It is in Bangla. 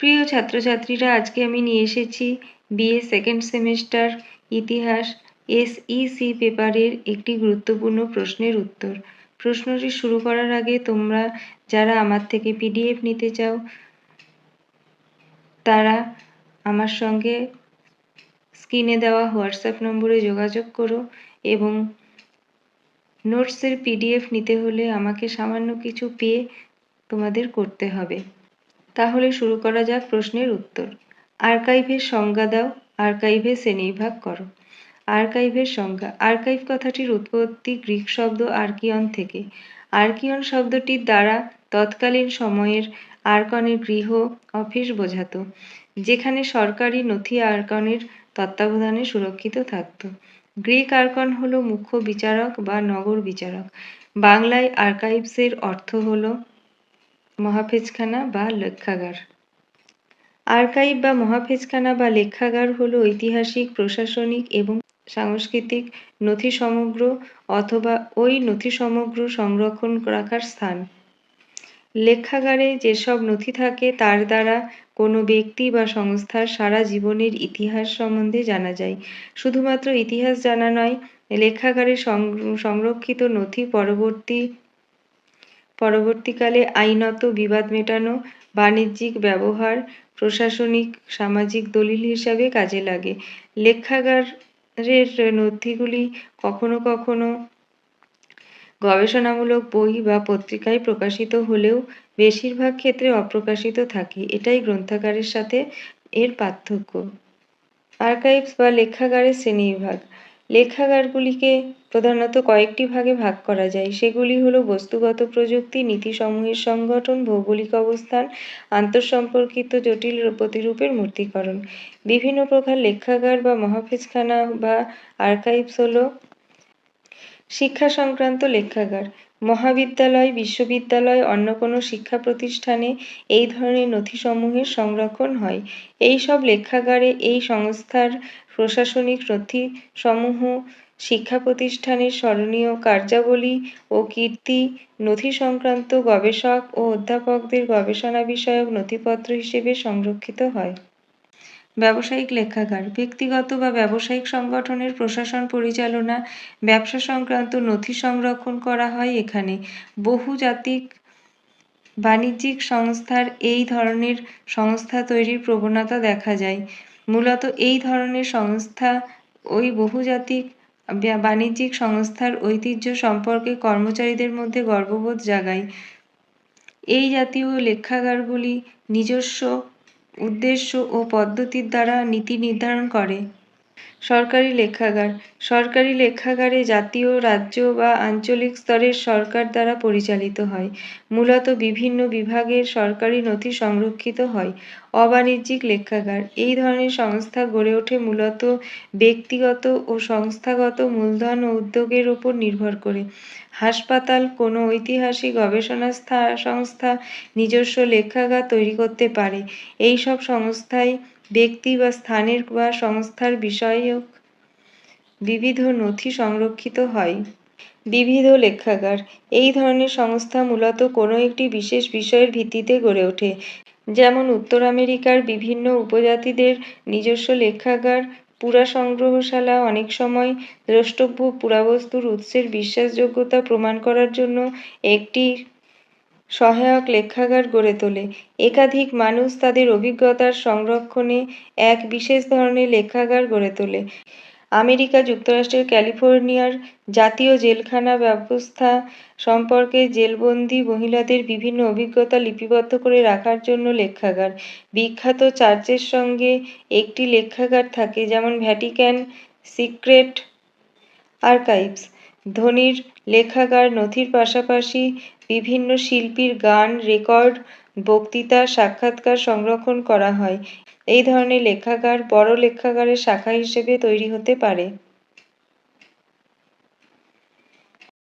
প্রিয় ছাত্রছাত্রীরা, আজকে আমি নিয়ে এসেছি বিএ সেকেন্ড সেমেস্টার ইতিহাস এসইসি পেপারের একটি গুরুত্বপূর্ণ প্রশ্নের উত্তর। প্রশ্নটি শুরু করার আগে তোমরা যারা আমার থেকে পিডিএফ নিতে চাও, তারা আমার সঙ্গে স্ক্রিনে দেওয়া হোয়াটসঅ্যাপ নম্বরে যোগাযোগ করো এবং নোটসের পিডিএফ নিতে হলে আমাকে সামান্য কিছু পে তোমাদের করতে হবে। তাহলে শুরু করা যাক প্রশ্নের উত্তর। আর্কাইভের সংজ্ঞা দাও, আর্কাইভে শ্রেণীবিভাগ করো। আর্কাইভের সংজ্ঞা, আর্কাইভ কথাটির উৎপত্তি গ্রিক শব্দ আর্কিয়ন থেকে। আর্কিয়ন শব্দটির দ্বারা তৎকালীন সময়ের আর্কনের গৃহ, অফিস বোঝাতো, যেখানে সরকারি নথি আর্কনের তত্ত্বাবধানে সুরক্ষিত থাকত। গ্রিক আর্কন হলো মুখ্য বিচারক বা নগর বিচারক। বাংলায় আর্কাইভসের অর্থ হলো মহাফেজখানা বা লেখাগার। আর্কাইভ বা মহাফেজখানা বা লেখাগার হলো ঐতিহাসিক, প্রশাসনিক এবং সাংস্কৃতিক নথি সমগ্র অথবা ওই নথি সমগ্র সংরক্ষণ রাখার স্থান। লেখাগারে যেসব নথি থাকে তার দ্বারা কোনো ব্যক্তি বা সংস্থার সারা জীবনের ইতিহাস সম্বন্ধে জানা যায়। শুধুমাত্র ইতিহাস জানা নয়, লেখাগারে সংরক্ষিত নথি পরবর্তী পরবর্তীকালে আইনত বিবাদ মেটানো, বাণিজ্যিক ব্যবহার, প্রশাসনিক, সামাজিক দলিল হিসাবে কাজে লাগে। লেখাগারের নথিগুলি কখনো কখনো গবেষণামূলক বই বা পত্রিকায় প্রকাশিত হলেও বেশিরভাগ ক্ষেত্রে অপ্রকাশিত থাকে। এটাই গ্রন্থাগারের সাথে এর পার্থক্য। আর্কাইভস বা লেখাগারের শ্রেণীবিভাগ। লেখাগারগুলিকে প্রধানত কয়েকটি ভাগে ভাগ করা যায়। সেগুলি হলো বস্তুগত প্রযুক্তি, নীতিসমূহের সংগঠন, ভৌগোলিক অবস্থান, আন্তঃসম্পর্কিত জটিল প্রতিরূপের মূর্তিকরণ। বিভিন্ন প্রকার লেখাগার বা মহাফেজখানা বা আর্কাইভস হলো শিক্ষা সংক্রান্ত লেখাগার। মহাবিদ্যালয়, বিশ্ববিদ্যালয়, অন্য কোনো শিক্ষা প্রতিষ্ঠানে এই ধরনের নথিসমূহের সংরক্ষণ হয়। এই সব লেখাগারে এই সংস্থার প্রশাসনিক নথিসমূহ, শিক্ষা প্রতিষ্ঠানের স্মরণীয় কার্যাবলী ও কীর্তি, নথি সংক্রান্ত গবেষক ও অধ্যাপকদের গবেষণা বিষয়ক নথিপত্র হিসেবে সংরক্ষিত হয়। ব্যবসায়িক লেখাগার, ব্যক্তিগত বা ব্যবসায়িক সংগঠনের প্রশাসন পরিচালনা, ব্যবসা সংক্রান্ত নথি সংরক্ষণ করা হয় এখানে। বহুজাতিক বাণিজ্যিক সংস্থার এই ধরনের সংস্থা তৈরির প্রবণতা দেখা যায়। মূলত এই ধরনের সংস্থা ওই বহুজাতিক বাণিজ্যিক সংস্থার ঐতিহ্য সম্পর্কে কর্মচারীদের মধ্যে গর্ববোধ জাগায়। এই জাতীয় লেখাগারগুলি নিজস্ব উদ্দেশ্য ও পদ্ধতির দ্বারা নীতি নির্ধারণ করে। সরকারি লেখাগার। সরকারি লেখাগারে জাতীয়, রাজ্য বা আঞ্চলিক স্তরের সরকার দ্বারা পরিচালিত হয়। মূলত বিভিন্ন বিভাগের সরকারি নথি সংরক্ষিত হয়। অবাণিজ্যিক লেখাগার। এই ধরনের সংস্থা গড়ে ওঠে মূলত ব্যক্তিগত ও সংস্থাগত মূলধন ও উদ্যোগের ওপর নির্ভর করে। হাসপাতাল, কোনো ঐতিহাসিক গবেষণা সংস্থা নিজস্ব লেখাগার তৈরি করতে পারে। এইসব সংস্থায় ব্যক্তি বা স্থানের বা সংস্থার বিষয়ক বিবিধ নথি সংরক্ষিত হয়। বিবিধ লেখাগার, এই ধরনের সংস্থা মূলত কোনো একটি বিশেষ বিষয়ের ভিত্তিতে গড়ে ওঠে। যেমন উত্তর আমেরিকার বিভিন্ন উপজাতিদের নিজস্ব লেখাগার, পুরা সংগ্রহশালা, অনেক সময় দ্রষ্টব্য পুরাবস্তুর উৎসের বিশ্বাসযোগ্যতা প্রমাণ করার জন্য একটি সহায়ক লেখাগার গড়ে তোলে। একাধিক মানুষ তাদের অভিজ্ঞতার সংরক্ষণে এক বিশেষ ধরনের লেখাগার গড়ে তোলে। আমেরিকা যুক্তরাষ্ট্রের ক্যালিফোর্নিয়ার জাতীয় জেলখানা ব্যবস্থা সম্পর্কে জেলবন্দি মহিলাদের বিভিন্ন অভিজ্ঞতা লিপিবদ্ধ করে রাখার জন্য লেখাগার। বিখ্যাত চার্চের সঙ্গে একটি লেখাগার থাকে, যেমন ভ্যাটিক্যান সিক্রেট আর্কাইভস। ধনীর লেখাগার নথির পাশাপাশি বিভিন্ন শিল্পীর গান, রেকর্ড, বক্তৃতা, সাক্ষাৎকার সংরক্ষণ করা হয়। এই ধরনের লেখাগার বড় লেখাগারের শাখা হিসেবে তৈরি হতে পারে।